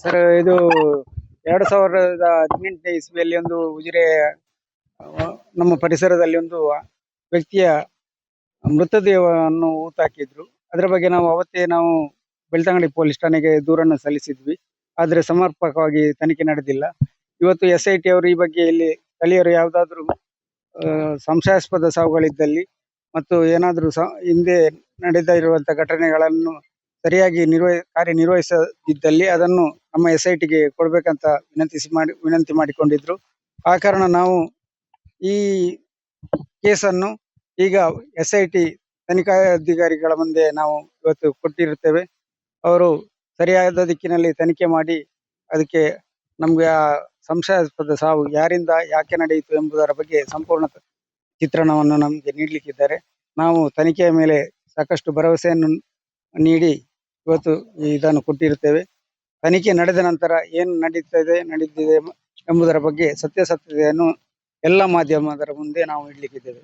Sir, ಇದು ಎರಡು ಸಾವಿರದ ಹದಿನೆಂಟನೇ ಇಸ್ವಿಯಲ್ಲಿ ಒಂದು ಉಜಿರೆ ನಮ್ಮ ಪರಿಸರದಲ್ಲಿ ಒಂದು ವ್ಯಕ್ತಿಯ ಮೃತದೇಹವನ್ನು ಹೂತಾಕಿದ್ರು. ಅದರ ಬಗ್ಗೆ ನಾವು ಅವತ್ತೇ ನಾವು ಬೆಳ್ತಂಗಡಿ ಪೊಲೀಸ್ ಠಾಣೆಗೆ ದೂರನ್ನು ಸಲ್ಲಿಸಿದ್ವಿ. ಆದರೆ ಸಮರ್ಪಕವಾಗಿ ತನಿಖೆ ನಡೆದಿಲ್ಲ. ಇವತ್ತು ಎಸ್ ಐ ಟಿ ಅವರು ಈ ಬಗ್ಗೆ ಇಲ್ಲಿ ಸ್ಥಳೀಯರು ಯಾವುದಾದ್ರೂ ಸಂಶಯಾಸ್ಪದ ಸಾವುಗಳಿದ್ದಲ್ಲಿ ಮತ್ತು ಏನಾದರೂ ಹಿಂದೆ ನಡೆದ ಇರುವಂತಹ ಘಟನೆಗಳನ್ನು ಸರಿಯಾಗಿ ನಿರ್ವಹ, ಕಾರ್ಯನಿರ್ವಹಿಸದಿದ್ದಲ್ಲಿ ಅದನ್ನು ನಮ್ಮ ಎಸ್ ಐ ಟಿಗೆ ಕೊಡಬೇಕಂತ ವಿನಂತಿಸಿ ಮಾಡಿ, ವಿನಂತಿ ಮಾಡಿಕೊಂಡಿದ್ರು. ಆ ಕಾರಣ ನಾವು ಈ ಕೇಸನ್ನು ಈಗ ಎಸ್ ಐ ಟಿ ತನಿಖಾಧಿಕಾರಿಗಳ ಮುಂದೆ ನಾವು ಇವತ್ತು ಕೊಟ್ಟಿರುತ್ತೇವೆ. ಅವರು ಸರಿಯಾದ ದಿಕ್ಕಿನಲ್ಲಿ ತನಿಖೆ ಮಾಡಿ ಅದಕ್ಕೆ ನಮಗೆ ಆ ಸಂಶಯಾಸ್ಪದ ಸಾವು ಯಾರಿಂದ ಯಾಕೆ ನಡೆಯಿತು ಎಂಬುದರ ಬಗ್ಗೆ ಸಂಪೂರ್ಣ ಚಿತ್ರಣವನ್ನು ನಮಗೆ ನೀಡಲಿಕ್ಕಿದ್ದಾರೆ. ನಾವು ತನಿಖೆಯ ಮೇಲೆ ಸಾಕಷ್ಟು ಭರವಸೆಯನ್ನು ನೀಡಿ ಇವತ್ತು ಇದನ್ನು ಕೊಟ್ಟಿರುತ್ತೇವೆ. ತನಿಖೆ ನಡೆದ ನಂತರ ಏನು ನಡೀತದೆ ನಡೆದಿದೆ ಎಂಬುದರ ಬಗ್ಗೆ ಸತ್ಯಾಸತ್ಯತೆಯನ್ನು ಎಲ್ಲ ಮಾಧ್ಯಮದರ ಮುಂದೆ ನಾವು ಇಡ್ಲಿಕ್ಕಿದ್ದೇವೆ.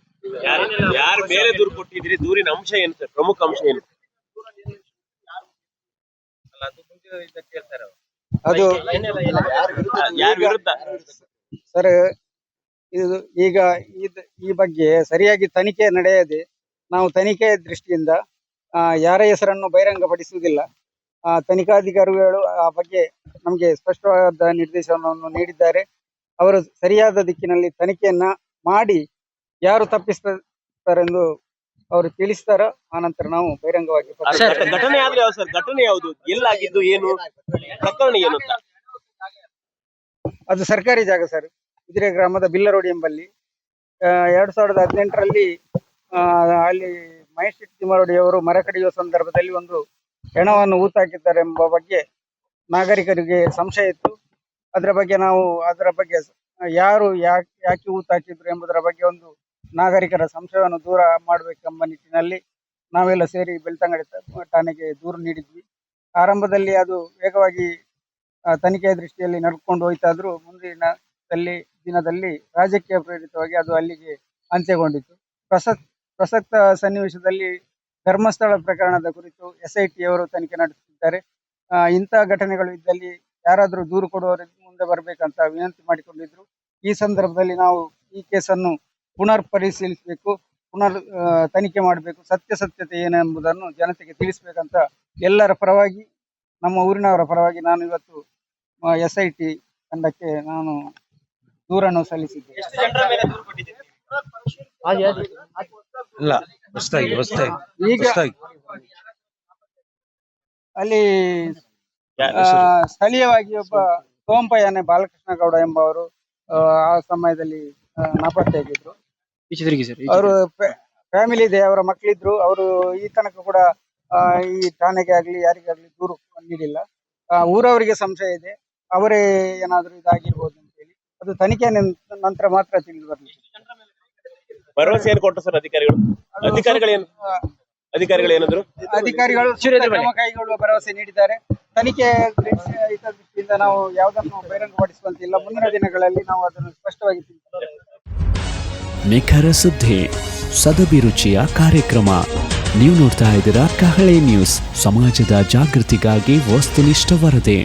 ಯಾರ ಮೇಲೆ ದೂರು ಕೊಟ್ಟಿದ್ರಿ? ದೂರಿನ ಅಂಶ ಏನು ಸರ್? ಪ್ರಮುಖ ಅಂಶ ಏನು ಅದು ಸರ್ ಇದು ಈಗ ಈ ಬಗ್ಗೆ ಸರಿಯಾಗಿ ತನಿಖೆ ನಡೆಯದೆ ನಾವು ತನಿಖೆ ದೃಷ್ಟಿಯಿಂದ ಯಾರ ಹೆಸರನ್ನು ಬಹಿರಂಗಪಡಿಸುವುದಿಲ್ಲ. ಆ, ತನಿಖಾಧಿಕಾರಿಗಳು ಆ ಬಗ್ಗೆ ನಮಗೆ ಸ್ಪಷ್ಟವಾದ ನಿರ್ದೇಶನವನ್ನು ನೀಡಿದ್ದಾರೆ. ಅವರು ಸರಿಯಾದ ದಿಕ್ಕಿನಲ್ಲಿ ತನಿಖೆಯನ್ನ ಮಾಡಿ ಯಾರು ತಪ್ಪಿಸ್ತಾರೆಂದು ಅವರು ತಿಳಿಸ್ತಾರೋ ಆನಂತರ ನಾವು ಬಹಿರಂಗವಾಗಿ ಅದು ಘಟನೆ ಆದ್ರೆ ಯಾವ್ದು ಸರ್ ಘಟನೆ ಯಾವುದು? ಎಲ್ಲಾಗಿದ್ದು ಏನು? ಪ್ರಕರಣ ಏನು ಅಂತ? ಅದು ಸರ್ಕಾರಿ ಜಾಗ ಸರ್ ಇದ್ರೆ ಗ್ರಾಮದ ಬಿಲ್ಲರೋಡಿ ಎಂಬಲ್ಲಿ. ಆ, ಎರಡ್ ಸಾವಿರದ ಹದಿನೆಂಟರಲ್ಲಿ ಅಲ್ಲಿ ಮಹೇಶ್ ಶೆಟ್ಟಿ ತಿಮ್ಮರೋಡಿ ಅವರು ಮರ ಕಡಿಯುವ ಸಂದರ್ಭದಲ್ಲಿ ಒಂದು ಹೆಣವನ್ನು ಹೂತಾಕಿದ್ದಾರೆ ಎಂಬ ಬಗ್ಗೆ ನಾಗರಿಕರಿಗೆ ಸಂಶಯ ಇತ್ತು. ಅದರ ಬಗ್ಗೆ ನಾವು, ಅದರ ಬಗ್ಗೆ ಯಾರು ಯಾಕೆ ಯಾಕೆ ಹೂತಾಕಿದ್ರು ಎಂಬುದರ ಬಗ್ಗೆ ಒಂದು ನಾಗರಿಕರ ಸಂಶಯವನ್ನು ದೂರ ಮಾಡಬೇಕೆಂಬ ನಿಟ್ಟಿನಲ್ಲಿ ನಾವೆಲ್ಲ ಸೇರಿ ಬೆಳ್ತಂಗಡಿ ಠಾಣೆಗೆ ದೂರು ನೀಡಿದ್ವಿ. ಆರಂಭದಲ್ಲಿ ಅದು ವೇಗವಾಗಿ ತನಿಖೆಯ ದೃಷ್ಟಿಯಲ್ಲಿ ನಡ್ಕೊಂಡು ಹೋಯ್ತಾದ್ರೂ ಮುಂದಿನ ದಲ್ಲಿ ದಿನದಲ್ಲಿ ರಾಜಕೀಯ ಪ್ರೇರಿತವಾಗಿ ಅದು ಅಲ್ಲಿಗೆ ಅಂತ್ಯಗೊಂಡಿತು. ಪ್ರಸಕ್ತ ಪ್ರಸಕ್ತ ಸನ್ನಿವೇಶದಲ್ಲಿ ಧರ್ಮಸ್ಥಳ ಪ್ರಕರಣದ ಕುರಿತು ಎಸ್ ಐ ಟಿ ಅವರು ತನಿಖೆ ನಡೆಸುತ್ತಿದ್ದಾರೆ. ಇಂತಹ ಇಂಥ ಘಟನೆಗಳು ಇದ್ದಲ್ಲಿ ಯಾರಾದರೂ ದೂರು ಕೊಡುವವರು ಮುಂದೆ ಬರಬೇಕಂತ ವಿನಂತಿ ಮಾಡಿಕೊಂಡಿದ್ರು. ಈ ಸಂದರ್ಭದಲ್ಲಿ ನಾವು ಈ ಕೇಸನ್ನು ಪುನರ್ ಪರಿಶೀಲಿಸಬೇಕು ಪುನರ್ ತನಿಖೆ ಮಾಡಬೇಕು ಸತ್ಯಾಸತ್ಯತೆ ಏನೆಂಬುದನ್ನು ಜನತೆಗೆ ತಿಳಿಸಬೇಕಂತ ಎಲ್ಲರ ಪರವಾಗಿ ನಮ್ಮ ಊರಿನವರ ಪರವಾಗಿ ನಾನು ಇವತ್ತು ಎಸ್ ಐ ಟಿ ತಂಡಕ್ಕೆ ನಾನು ದೂರನ್ನು ಸಲ್ಲಿಸಿದ್ದೆ ಇಲ್ಲ ಹೊಸದಾಗಿ ಹೊಸದಾಗಿ ಈಗ ಹೊಸದಾಗಿ. ಅಲ್ಲಿ ಆ, ಸ್ಥಳೀಯವಾಗಿ ಒಬ್ಬ ಸೋಂಪಯ್ಯನೆ ಬಾಲಕೃಷ್ಣ ಗೌಡ ಎಂಬವರು ಆ, ಆ ಸಮಯದಲ್ಲಿ ನಾಪತ್ತೆ ಆಗಿದ್ರು ಅವರು ಫ್ಯಾಮಿಲಿ ಇದೆ ಅವರ ಮಕ್ಕಳಿದ್ರು ಅವರು ಈ ತನಕ ಕೂಡ ಆ, ಈ ಠಾಣೆಗೆ ಆಗ್ಲಿ ಯಾರಿಗಾಗ್ಲಿ ದೂರು ನೀಡಿಲ್ಲ. ಆ, ಊರವರಿಗೆ ಸಂಶಯ ಇದೆ. ಅವರೇ ಏನಾದ್ರೂ ಇದಾಗಿರ್ಬೋದು ಅಂತೇಳಿ ಅದು ತನಿಖೆ ನಂತರ ಮಾತ್ರ ತಿಳಿದು ಬರಲಿದೆ ಭರವಸೆ ಏನು ಕೊಟ್ಟರು ಸರ್ ಅಧಿಕಾರಿಗಳು? ಅಧಿಕಾರಿಗಳೇನು? ಅಧಿಕಾರಿಗಳು ಏನಂದ್ರು ಅಧಿಕಾರಿಗಳು ಕ್ರಮ ಕೈಗೊಳ್ಳುವ ಭರವಸೆ ನೀಡಿದ್ದಾರೆ. ತನಿಖೆ ನಾವು ಯಾವುದನ್ನು ಬಹಿರಂಗಪಡಿಸುವಂತಿಲ್ಲ. ಮುಂದಿನ ದಿನಗಳಲ್ಲಿ ನಾವು ಅದನ್ನು ಸ್ಪಷ್ಟವಾಗಿ ತಿಳಿಸ್ತೇವೆ ನಿಖರ ಸುದ್ದಿ ಸದಭಿರುಚಿಯ ಕಾರ್ಯಕ್ರಮ. ನೀವು ನೋಡ್ತಾ ಇದ್ದೀರಾ ಕಹಳೆ ನ್ಯೂಸ್. ಸಮಾಜದ ಜಾಗೃತಿಗಾಗಿ ವಸ್ತುನಿಷ್ಠ ವರದಿ.